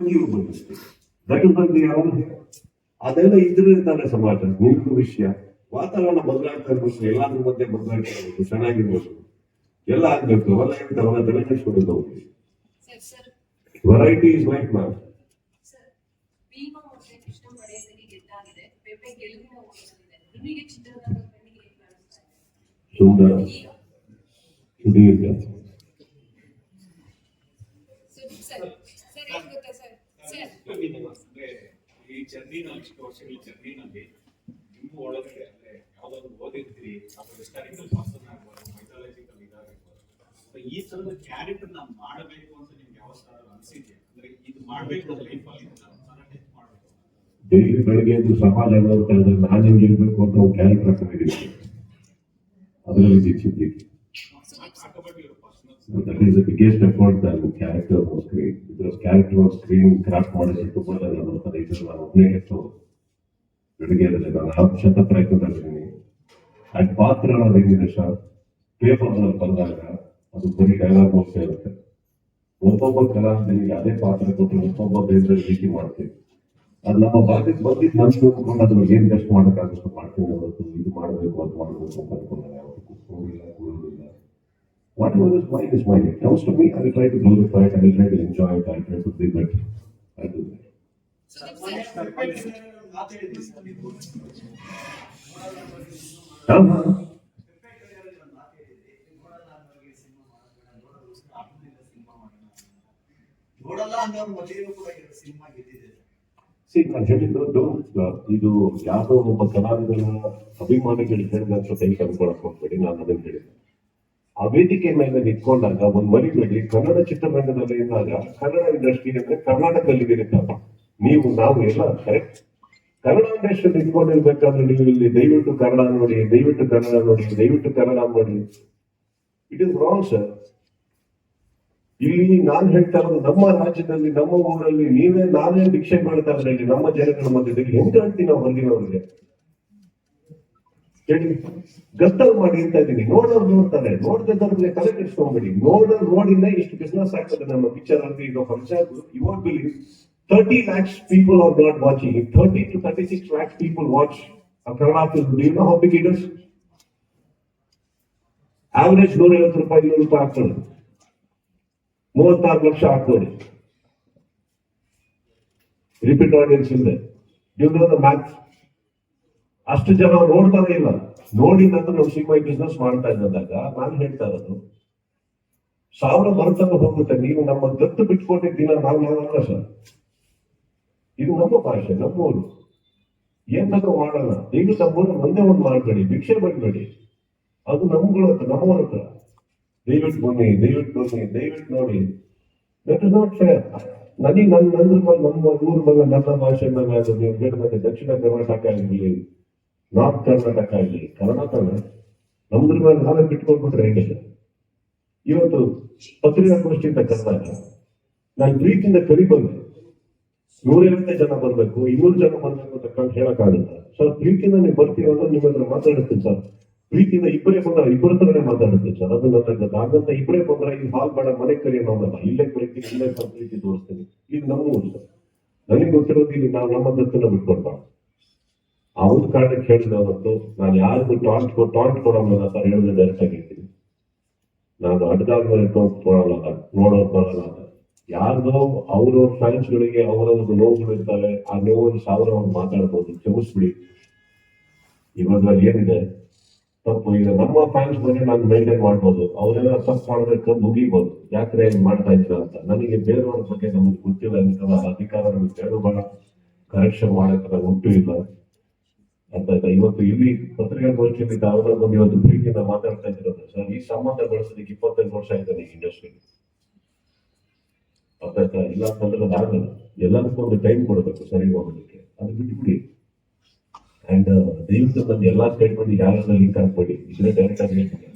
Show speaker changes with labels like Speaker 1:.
Speaker 1: ನೀವು ಬಂದಿಸ್ತೀವಿ ಅದೆಲ್ಲ ಇದ್ರೆ ತಾನೆ ಸಮಾಜ. ನಿಮ್ದು ವಿಷಯ. ವಾತಾವರಣ ಬದಲಾಗ್ತಾ ಇರ್ಬೋದು ಎಲ್ಲಾದ್ರ ಮಧ್ಯೆ ಬದಲಾಗ್ತಾ ಇರ್ಬೇಕು ಚೆನ್ನಾಗಿರ್ಬೋದು. ಎಲ್ಲ ಆಗ್ಬೇಕು. ಹೊಲ ಹೇಳ್ತಾರೆ ಹೊಲ ತಲೆ
Speaker 2: sir variety is life ma'am ನಿಮಗೆ
Speaker 1: ಸುಂದರ. ಸುದೀರ್ಘ.
Speaker 3: ಅಂದ್ರೆ ಈ ಜರ್ನಿನಲ್ಲಿ ಇಷ್ಟು ವರ್ಷಗಳ ಜರ್ನಿನಲ್ಲಿ ನಿಮ್ಮ ಒಳಗಡೆ ಅಂದ್ರೆ ಯಾವ್ದಾದ್ರು ಓದಿರ್ತೀರಿ ಅಥವಾ ಹಿಸ್ಟಾರಿಕಲ್ ಪರ್ಸನ್ ಆಗ್ಬೋದು ಮೈಥಾಲಜಿಕಲ್ ಇದಾಗಿರ್ಬೋದು So ಈ ತರದ ಕ್ಯಾರೆಕ್ಟರ್ನ ಮಾಡಬೇಕು ಅಂತ ನಿಮ್ಗೆ ಯಾವ ತರ ಅನ್ಸಿದ್ಯಾ ಅಂದ್ರೆ ಇದು ಮಾಡ್ಬೇಕು ಲೈಫ್ ಅಲ್ಲಿ ಟಚ್ ಮಾಡ್ಬೇಕು
Speaker 1: ಡೈಲಿ ಬೆಳಗ್ಗೆ ಎದ್ದು ಸಮಾಜ ಅಂತ ಹೇಳಿದ್ರೆ ನಾನು ಹೆಂಗೆ ಇರ್ಬೇಕು ಅಂತ ಒಂದು ಕ್ಯಾರೆಕ್ಟರ್ ಹಾಕೊಂಡಿದ್ದೀನಿ ಅದರಲ್ಲಿ Dikshita So that is the biggest effort that the character was screen. Because character was screen craft ಮಾಡಿದ್ರೆ ತುಂಬ ಜನ ಬರ್ತಾರೆ ಇದು ನಾನು ಒಬ್ಬನೇ ಹೆಚ್ಚು ಬೆಳಿಗ್ಗೆ ನಾನು ಹತ್ತು ಶತ ಪ್ರಯತ್ನದಲ್ಲಿದ್ದೀನಿ ಅದು ಪಾತ್ರ ಅನ್ನೋದು ಹೆಂಗಿದೆ ಸರ್ ಪೇಪರ್ ಬಂದಾಗ ಅದು ಬರೀ ಡೈಲಾಗ್ ಹೋಗ್ತಾ ಇರುತ್ತೆ. ಒಬ್ಬೊಬ್ಬ ಕಲಾವಿದನಿಗೆ ಅದೇ ಪಾತ್ರ ಕೊಟ್ಟು ಒಬ್ಬೊಬ್ಬ ಬೇರೆ ರೀತಿ ಮಾಡ್ತೀವಿ. ಅದು ನಮ್ಮ ಭಾಗಕ್ಕೆ ಬಂದಿದ್ದು ಮನಸ್ಸು ಅನ್ಕೊಂಡು ಅದ್ರ ಏನ್ ಬೆಸ್ಟ್ ಮಾಡೋಕ್ಕಾಗುತ್ತೋ ಮಾಡ್ತೀನಿ ಹೊರತು ಇದು ಮಾಡಬೇಕು, ಅದು ಮಾಡಬೇಕು ಅಂತ ಕೂಡಲಿಲ್ಲ whatever is mine is mine. It comes to me, I will try to glorify it, I will try to enjoy it, I will try to be better. I do that.
Speaker 2: Sudeep sir
Speaker 1: Huh?
Speaker 4: ನೋಡಲ್ಲ ಅನ್ನೋರು ಮೊದಲು ಕೂಡ ಇದು cinema ಗೆದ್ದಿದೆ
Speaker 1: See, ನಾನು ಹೇಳಿದ್ದು don't, uh, ಇದು ಯಾವುದೋ ಒಬ್ಬ ಕಲಾವಿದನ ಅಭಿಮಾನಿಗಳು ಹೇಳಿದಂತ ಕೈ ಅನ್ಕೊಳಕ್ ಹೋಗ್ಬೇಡಿ ನಾನು ಅದನ್ನ ಹೇಳಿದ್ದೆ ಆ ವೇದಿಕೆ ಮೇಲೆ ನಿಂತ್ಕೊಂಡಾಗ ಒಂದು ಮರಿಬೇಡಿ, ಕನ್ನಡ ಚಿತ್ರರಂಗದಲ್ಲಿ ಇದ್ದಾಗ ಕನ್ನಡ ಇಂಡಸ್ಟ್ರಿ ಅಂದ್ರೆ ಕರ್ನಾಟಕದಲ್ಲಿ ಇರುತ್ತಪ್ಪ ನೀವು, ನಾವು ಎಲ್ಲ ಕರೆಕ್ಟ್ ಕನ್ನಡ ಇಂಡಸ್ಟ್ರಿ ನಿಂತ್ಕೊಂಡಿರ್ಬೇಕಾದ್ರೆ ನೀವು ಇಲ್ಲಿ ದಯವಿಟ್ಟು ಕನ್ನಡ ನೋಡಿ, ದಯವಿಟ್ಟು ಕನ್ನಡ ನೋಡಿ, ದಯವಿಟ್ಟು ಕನ್ನಡ ನೋಡಿ. ಇಟ್ ಇಸ್ ರಾಂಗ್ ಸರ್ ಇಲ್ಲಿ ನಾನ್ ಹೇಳ್ತಾ ಇರೋದು ನಮ್ಮ ರಾಜ್ಯದಲ್ಲಿ, ನಮ್ಮ ಊರಲ್ಲಿ ನೀವೇ ನಾವೇ ಭಿಕ್ಷೆ ಮಾಡ್ತಾ ಇದ್ರೆ ನಮ್ಮ ಜನಗಳ ಮಧ್ಯದಲ್ಲಿ ಹೇಳ್ತೀವಿ ನಾವು ಹೊರಗಿನವ್ರಿಗೆ? ಹೇಳಿ ಗತ್ತಲ್ ಮಾಡಿ ಅಂತ ಇದ್ದೀನಿ ನೋಡೋರು ನೋಡ್ತಾರೆ ನೋಡ್ತಿದ್ದವ್ರಿಗೆ ತಲೆ ಕೆಡಿಸ್ಕೊಂಡ್ಬಿಡಿ ನೋಡೋರು ನೋಡಿಂದ ಇಷ್ಟು ಬಿಸ್ನೆಸ್ ಆಗ್ತದೆ ನಮ್ಮ ಪಿಕ್ಚರ್ ಅಂತ ಈಗ for example you want believe thirty lakhs people are not watching thirty two thirty six lakhs people watch Kannada film do you know how big it is average ನೂರ ಐವತ್ತು ರೂಪಾಯಿ ಇನ್ನೂರು ರೂಪಾಯಿ ಆಗ್ತದೆ ಮೂವತ್ತಾರು ಲಕ್ಷ ಹಾಕ್ಬೋದು ರಿಪೀಟ್ ಆಡಿಯನ್ಸ್ ಇದೆ ಯು ನೋ ದ ಮ್ಯಾಥ್ ಅಷ್ಟು ಜನ ನೋಡ್ತಾನೆ ಇಲ್ಲ. ನೋಡಿ ನನ್ನ ನಾವು ಸಿಂಹ ಬಿಸ್ನೆಸ್ ಮಾಡ್ತಾ ಇದ್ದಾಗ ನಾನು ಹೇಳ್ತಾ ಇರೋದು, ಸಾವಿರ ಮರುತನ ಹೋಗುತ್ತೆ. ನೀವು ನಮ್ಮ ದತ್ತು ಬಿಟ್ಕೊಂಡಿದ್ದೀನ ದಿನ ನಾವು ಮಾಡಲ್ಲ ಸರ್. ಇದು ನಮ್ಮ ಭಾಷೆ ನಮ್ಮೂರು ಏನಾದ್ರೂ ಮಾಡೋಣ ಈಗ ನಮ್ಮೂರು ಒಂದೇ ಒಂದು ಮಾಡಬೇಡಿ ಭಿಕ್ಷೆ ಮಾಡಬೇಡಿ ಅದು ನಮ್ಗಳ ನಮ್ಮವ್ರ ಹತ್ರ. ದಯವಿಟ್ಟು ಬನ್ನಿ ದಯವಿಟ್ಟು ಬನ್ನಿ, ದಯವಿಟ್ಟು ನೋಡಿ. ದಟ್ ಇಸ್ ನಾಟ್ ಫೇರ್ ನನಗೆ ನನ್ನ ಮೇಲೆ ನಮ್ಮ ಊರ ಮೇಲೆ, ನನ್ನ ಭಾಷೆ ಮೇಲೆ ಅದು ನೀವು ಮತ್ತೆ ದಕ್ಷಿಣ ಕರ್ನಾಟಕ ಆಗಲಿ ನಾರ್ತ್ ಕರ್ನಾಟಕ ಆಗಲಿ ಕರ್ನಾಟಕ ನಮ್ದ್ರ ಮೇಲೆ ನಾವೇ ಬಿಟ್ಕೊಂಡ್ಬಿಟ್ರೆ ಹೇಗಿಲ್ಲ ಇವತ್ತು ಪತ್ರಿಕಾಗೋಷ್ಠಿಯಿಂದ ಕರೆದಾಗ ನಾನು ಪ್ರೀತಿಯಿಂದ ಕರಿ ಬಂದೆ. ನೂರೈವತ್ತೇ ಜನ ಬರ್ಬೇಕು, ಇನ್ನೂರು ಜನ ಬರ್ಬೇಕು ಅಂತ ಕಂಡು ಹೇಳಕ್ಕಾಗುತ್ತೆ ಸರ್, ಪ್ರೀತಿಯಿಂದ ನೀವು ಬರ್ತೀವಿ ಅಂದ್ರೆ ನಿಮ್ಮ ಹತ್ರ ಮಾತಾಡುತ್ತೀನಿ ಸರ್. ಪ್ರೀತಿಯಿಂದ ಇಬ್ಬರೇ ಬಂದ್ರೆ, ಇಬ್ಬರ ಹತ್ರನೇ ಮಾತಾಡುತ್ತೀನಿ ಸರ್. ಅದನ್ನ ನನ್ನ ಹಾಗಂತ ಇಬ್ಬರೇ ಬಂದ್ರೆ ಈ ಹಾಲ್ ಬೇಡ, ಮನೆ ಕರಿ ಅನ್ನೋದಲ್ಲ ಇಲ್ಲೇ ಪ್ರೀತಿ ಇಲ್ಲೇ ಪ್ರೀತಿ ತೋರಿಸ್ತೀನಿ. ಇದು ನಮಗೂ ಸರ್. ನನಗೆ ಗೊತ್ತಿರೋದು ಇಲ್ಲಿ ನಾವು ನಮ್ಮ ಹತ್ರ ಬಿಟ್ಕೊಡ್ಬಾರ್ದು. ಒಂದು ಕಾರಣಕ್ಕೆ ಹೇಳಿದ ಅವತ್ತು, ನಾನು ಯಾರಿಗೂ ಟಾಂಟ್ ಟಾಂಟ್ ಕೊಡೋಲ್ಲ ಅಂತ ಹೇಳಿದ್ರೆ ಡೈರೆಕ್ಟ್ ಆಗಿ ಹೇಳ್ತೀನಿ. ನಾನು ಅಡ್ಡದಾದ ಮೇಲೆ ಇಟ್ಕೊಂಡು ಕೊಡಲ್ಲ ನೋಡೋದು ಬರಲ್ಲ ಯಾರ್ದೋ ಅವ್ರವ್ರ ಫ್ಯಾನ್ಸ್ ಗಳಿಗೆ ಅವರವ್ರ ನೋವುಗಳು ಇರ್ತಾರೆ, ಆ ನೋವನ್ನು ಸಾವಿರ ಅವ್ರು ಮಾತಾಡ್ಬೋದು, ಕ್ಷಮಿಸ್ಬಿಡಿ. ಇವಾಗ ಏನಿದೆ? ತಪ್ಪು, ಈಗ ನಮ್ಮ ಫ್ಯಾನ್ಸ್ ಬಗ್ಗೆ ನಾನು ಮೇಂಟೈನ್ ಮಾಡ್ಬೋದು. ಅವರೆಲ್ಲ ತಪ್ಪು ಮಾಡ್ಬೇಕು ಮುಗಿಬೋದು. ಯಾಕ್ರೆ ಹಿಂಗ್ ಮಾಡ್ತಾ ಇದ್ರ ಅಂತ. ನನಗೆ ಬೇರೆಯವ್ರ ಬಗ್ಗೆ ನಮ್ಗೆ ಗೊತ್ತಿಲ್ಲ ಅಂತ ಅಧಿಕಾರ ನಮ್ಗೆ ಕೇಳಬೇಡ ಕರೆಕ್ಷನ್ ಮಾಡಕ್ಕೆ ಉಂಟು ಇಲ್ಲ. ಅಂತ ಇವತ್ತು ಇಲ್ಲಿ ಪತ್ರಿಕಾಗೋಷ್ಠಿಯಲ್ಲಿ ತಾವೆಲ್ಲ ಬಂದು ಇವತ್ತು ಪ್ರೀತಿಯಿಂದ ಮಾತಾಡ್ತಾ ಇದ್ದೀರಲ್ಲ ಸರ್, ಈ ಸಂಬಂಧ ಬೆಳೆಸೋದಕ್ಕೆ ಇಪ್ಪತ್ತೈದು ವರ್ಷ ಆಯ್ತದೆ ಈ ಇಂಡಸ್ಟ್ರಿ ಅರ್ಥಾಯ್ತಾ ಇಲ್ಲ ಅಂತಂದ್ರೆ ಅದಾಗಲ್ಲ ಎಲ್ಲದಕ್ಕೂ ಒಂದು ಟೈಮ್ ಕೊಡಬೇಕು ಸರಿ ಹೋಗೋದಕ್ಕೆ. ಅದು ಬಿಟ್ಬಿಡಿ. ಅಂಡ್ ದಯವಿಟ್ಟು ಬಂದು ಎಲ್ಲಾ ಸ್ಟೇಟ್ಮೆಂಟ್ ಯಾರೆಲ್ಲ ಲಿಂಕ್ ಹಾಕ್ಬೇಡಿ. ಇದ್ರೆ ಡೈರೆಕ್ಟ್ ಆಗಿ ಹೇಳ್ತೀನಿ.